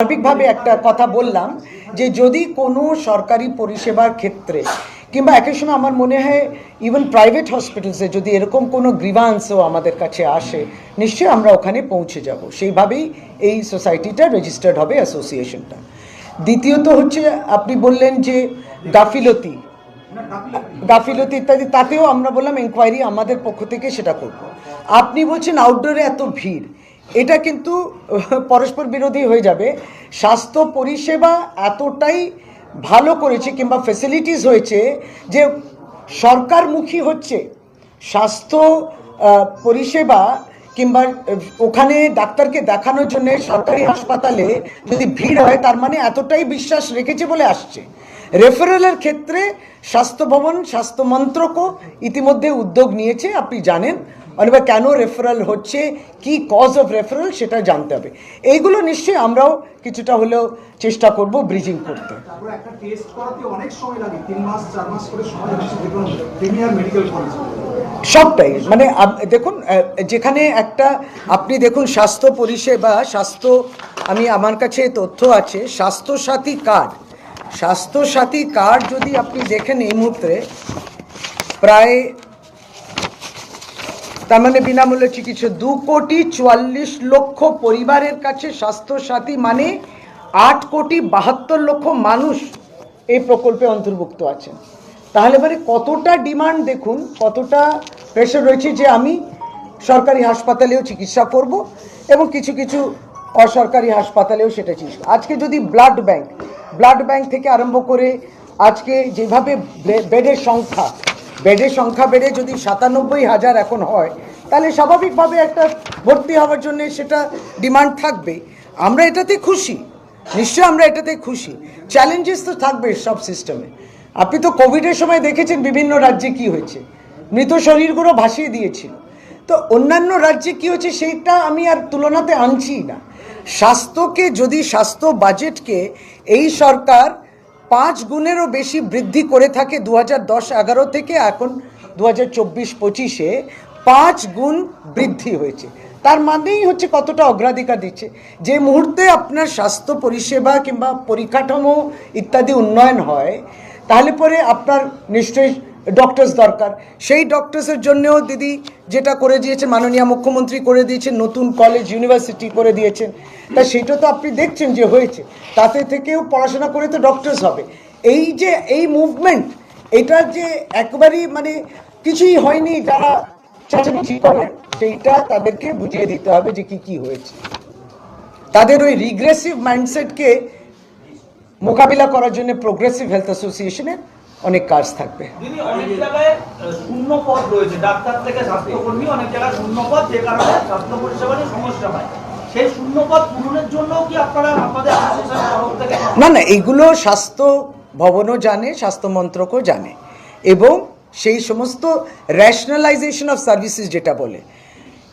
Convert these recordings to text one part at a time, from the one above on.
সার্বিকভাবে একটা কথা বললাম যে যদি কোনো সরকারি পরিষেবার ক্ষেত্রে কিংবা একই সময় আমার মনে হয় ইভেন প্রাইভেট হসপিটালসে যদি এরকম কোনো গ্রিভান্সও আমাদের কাছে আসে, নিশ্চয়ই আমরা ওখানে পৌঁছে যাব। সেইভাবেই এই সোসাইটিটা রেজিস্টার্ড হবে অ্যাসোসিয়েশনটা দ্বিতীয়ত হচ্ছে আপনি বললেন যে গাফিলতি। গাফিলতি ইত্যাদি, তাতেও আমরা বললাম এনকোয়ারি আমাদের পক্ষ থেকে সেটা করব। আপনি বলছেন আউটডোরে এত ভিড়। এটা কিন্তু পরস্পর বিরোধী হয়ে যাবে। স্বাস্থ্য পরিষেবা এতটাই ভালো করেছে কিংবা ফেসিলিটিস হয়েছে যে সরকারমুখী হচ্ছে। স্বাস্থ্য পরিষেবা কিংবা ওখানে ডাক্তারকে দেখানোর জন্য সরকারি হাসপাতালে যদি ভিড় হয়, তার মানে এতটাই বিশ্বাস রেখেছে বলে আসছে। রেফারেলের ক্ষেত্রে স্বাস্থ্য ভবন, স্বাস্থ্য মন্ত্রকও ইতিমধ্যে উদ্যোগ নিয়েছে, আপনি জানেন। অথবা কেন রেফারেল হচ্ছে কি কজ অফ রেফারেল সেটা জানতে হবে। এইগুলো নিশ্চয়ই আমরাও কিছুটা হলেও চেষ্টা করব ব্রিজিং করতে। সবটাই মানে দেখুন যেখানে একটা আপনি দেখুন স্বাস্থ্য পরিষেবা স্বাস্থ্য আমি আমার কাছে তথ্য আছে স্বাস্থ্যসাথী কার্ড স্বাস্থ্যসাথী কার্ড যদি আপনি দেখেন এই মুহূর্তে প্রায় তার মানে বিনামূল্যে চিকিৎসা। দু কোটি চুয়াল্লিশ লক্ষ পরিবারের কাছে স্বাস্থ্যসাথী মানে আট কোটি বাহাত্তর লক্ষ মানুষ এই প্রকল্পে অন্তর্ভুক্ত আছেন। তাহলে মানে কতটা ডিমান্ড দেখুন, কতটা প্রেশার রয়েছে যে আমি সরকারি হাসপাতালেও চিকিৎসা করব এবং কিছু কিছু অসরকারি হাসপাতালেও সেটা চিকিৎসা আজকে যদি ব্লাড ব্যাংক ব্লাড ব্যাংক থেকে আরম্ভ করে আজকে যেভাবে বেডের সংখ্যা বেডের সংখ্যা বেড়ে যদি সাতানব্বই হাজার এখন হয়, তাহলে স্বাভাবিকভাবে একটা ভর্তি হওয়ার জন্য সেটা ডিমান্ড থাকবে। আমরা এটাতে খুশি। নিশ্চয়ই আমরা এটাতে খুশি। চ্যালেঞ্জেস তো থাকবে সব সিস্টেমে আপনি তো কোভিডের সময় দেখেছেন বিভিন্ন রাজ্যে কি হয়েছে। মৃত শরীরগুলো ভাসিয়ে দিয়েছিল। তো অন্যান্য রাজ্যে কি হয়েছে সেইটা আমি আর তুলনাতে আনছি না। স্বাস্থ্যকে, যদি স্বাস্থ্য বাজেটকে এই সরকার পাঁচ গুণেরও বেশি বৃদ্ধি করে থাকে দু হাজার দশ এগারো থেকে এখন দু হাজার চব্বিশ পঁচিশে পাঁচ গুণ বৃদ্ধি হয়েছে। তার মানেই হচ্ছে কতটা অগ্রাধিকার দিচ্ছে। যে মুহূর্তে আপনার স্বাস্থ্য পরিষেবা কিংবা পরিকাঠামো ইত্যাদি উন্নয়ন হয়, তাহলে পরে আপনার নিশ্চয়ই ডক্টরস দরকার। সেই ডক্টরসের জন্যও দিদি যেটা করে দিয়েছেন, মাননীয় মুখ্যমন্ত্রী করে দিয়েছেন, নতুন কলেজ ইউনিভার্সিটি করে দিয়েছেন। তা সেটা তো আপনি দেখছেন যে হয়েছে। তাতে থেকেও পড়াশোনা করে তো ডক্টরস হবে। এই যে, এই মুভমেন্ট এটা যে একবারই মানে কিছুই হয়নি, যারা চেঁচামেচি করে, সেইটা তাদেরকে বুঝিয়ে দিতে হবে যে কি কি হয়েছে। তাদের ওই রিগ্রেসিভ মাইন্ডসেটকে মোকাবিলা করার জন্য প্রোগ্রেসিভ হেলথ অ্যাসোসিয়েশনের অনেক কাজ থাকবে। অনেক জায়গায় শূন্য পদ রয়েছে। ডাক্তার থেকে স্বাস্থ্যকর্মী অনেক জায়গায় শূন্য পদ যে কারণে স্বাস্থ্য পরিষেবা নিয়ে সমস্যা হয়। সেই শূন্য পদ পূরণের জন্য কি আপনারা আপনাদের অ্যাসোসিয়েশনের তরফ থেকে না না এইগুলো স্বাস্থ্য ভবনও জানে স্বাস্থ্য মন্ত্রকও জানে। এবং সেই সমস্ত র্যাশনালাইজেশন অফ সার্ভিসেস যেটা বলে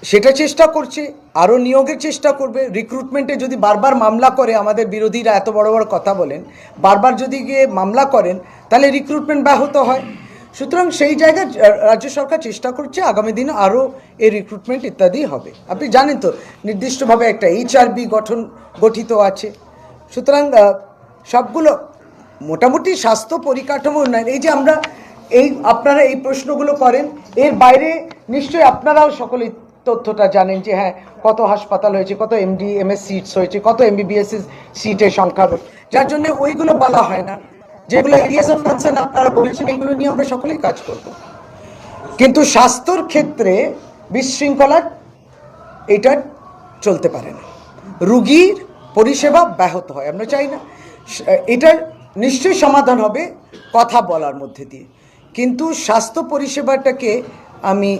সেটা চেষ্টা করছে আরও নিয়োগের চেষ্টা করবে। রিক্রুটমেন্টে যদি বারবার মামলা করে, আমাদের বিরোধীরা এত বড় বড় কথা বলেন, বারবার যদি গিয়ে মামলা করেন, তাহলে রিক্রুটমেন্ট ব্যাহত হয়। সুতরাং সেই জায়গায় রাজ্য সরকার চেষ্টা করছে, আগামী দিনে আরও এই রিক্রুটমেন্ট ইত্যাদি হবে। আপনি জানেন তো, নির্দিষ্টভাবে একটা এইচআরবি গঠন গঠিত আছে। সুতরাং সবগুলো মোটামুটি স্বাস্থ্য পরিকাঠামো উন্নয়ন। এই যে আমরা এই, আপনারা এই প্রশ্নগুলো করেন, এর বাইরে নিশ্চয়ই আপনারাও সকলে তথ্যটা জানেন যে হ্যাঁ কত হাসপাতাল হয়েছে, কত এমডি এমএস সিটস হয়েছে, কত এমবিবিএস সিটের সংখ্যা যার জন্য ওইগুলো বলা হয় না। যেগুলো এরিয়াস অফ কনসার্ন আপনারা বলেছেন, এগুলো নিয়ে আমরা সকলেই কাজ করব। কিন্তু স্বাস্থ্যর ক্ষেত্রে বিশৃঙ্খলা এটা চলতে পারে না। রুগীর পরিষেবা ব্যাহত হয়, আমরা চাই না। এটার নিশ্চয়ই সমাধান হবে কথা বলার মধ্যে দিয়ে। কিন্তু স্বাস্থ্য পরিষেবাটাকে আমি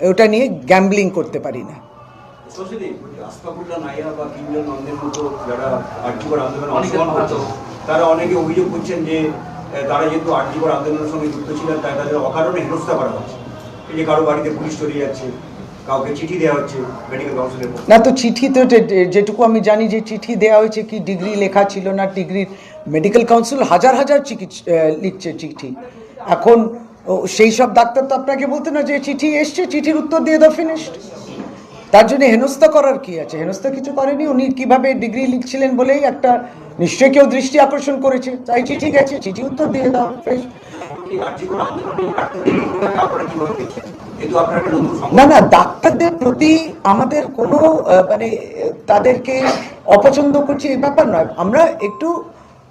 ওটা নিয়ে গ্যাম্বলিং করতে পারি না। তারা অনেকে অভিযোগ করছেন যে তারা যেহেতু আর্যিকর আন্দোলনের সঙ্গে যুক্ত ছিলেন তাই তাদের অকারণে হেনস্থা করা হচ্ছে। এই যে কারও বাড়িতে পুলিশ চলে যাচ্ছে কাউকে চিঠি দেওয়া হচ্ছে মেডিকেল কাউন্সিলের না তো চিঠি তো যেটুকু আমি জানি যে চিঠি দেওয়া হয়েছে কি ডিগ্রি লেখা ছিল না ডিগ্রির মেডিকেল কাউন্সিল হাজার হাজার চিকিৎসা লিখছে চিঠি। এখন ও, সেই সব ডাক্তার তো আপনাকে বলতে না যে চিঠি এসছে চিঠির উত্তর দিয়ে দাও ফিনিশড তার জন্য হেনস্থা করার কি আছে? হেনস্থা কিছু করেনি উনি কীভাবে ডিগ্রি লিখছিলেন বলেই একটা নিশ্চয়ই কেউ দৃষ্টি আকর্ষণ করেছে। তাই চিঠি গেছে চিঠি উত্তর দিয়ে দাও না না ডাক্তারদের প্রতি আমাদের কোনো মানে তাদেরকে অপছন্দ করছি এই ব্যাপার নয়। আমরা একটু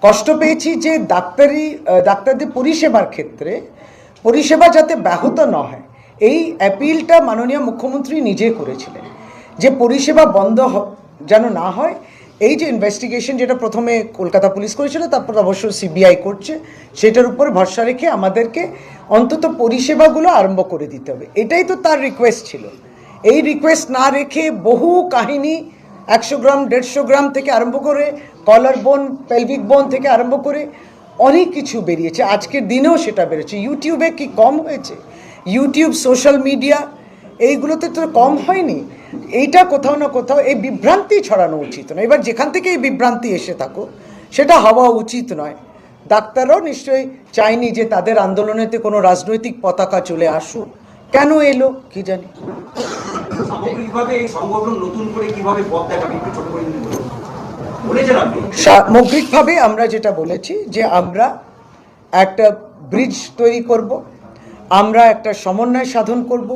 কষ্ট পেয়েছি যে ডাক্তারি ডাক্তারদের পরিষেবার ক্ষেত্রে পরিষেবা যাতে ব্যাহত না হয়, এই অ্যাপিলটা মাননীয় মুখ্যমন্ত্রী নিজে করেছিলেন। যে পরিষেবা বন্ধ যেন না হয়, এই যে ইনভেস্টিগেশন যেটা প্রথমে কলকাতা পুলিশ করেছিল, তারপর অবশ্য সিবিআই করছে, সেটার উপর ভরসা রেখে আমাদেরকে অন্তত পরিষেবাগুলো আরম্ভ করে দিতে হবে। এটাই তো তার রিকোয়েস্ট ছিল। এই রিকোয়েস্ট না রেখে বহু কাহিনী, একশো গ্রাম, দেড়শো গ্রাম থেকে আরম্ভ করে, কলার বোন পেলভিক বোন থেকে আরম্ভ করে অনেক কিছু বেরিয়েছে, আজকের দিনেও সেটা বেরোচ্ছে। ইউটিউবে কি কম হয়েছে? ইউটিউব, সোশ্যাল মিডিয়া, এইগুলোতে তো কম হয়নি। এইটা কোথাও না কোথাও এই বিভ্রান্তি ছড়ানো উচিত নয়। এবার যেখান থেকে এই বিভ্রান্তি এসে থাকো, সেটা হওয়া উচিত নয়। ডাক্তাররাও নিশ্চয়ই চায়নি যে তাদের আন্দোলনেতে কোনো রাজনৈতিক পতাকা চলে আসুক। কেন এলো, কি জানি? সামগ্রিকভাবে নতুন করে কীভাবে পথ দেখাবে একটু ছোট করে সামগ্রিকভাবে আমরা যেটা বলেছি যে আমরা একটা ব্রিজ তৈরি করব, আমরা একটা সমন্বয় সাধন করব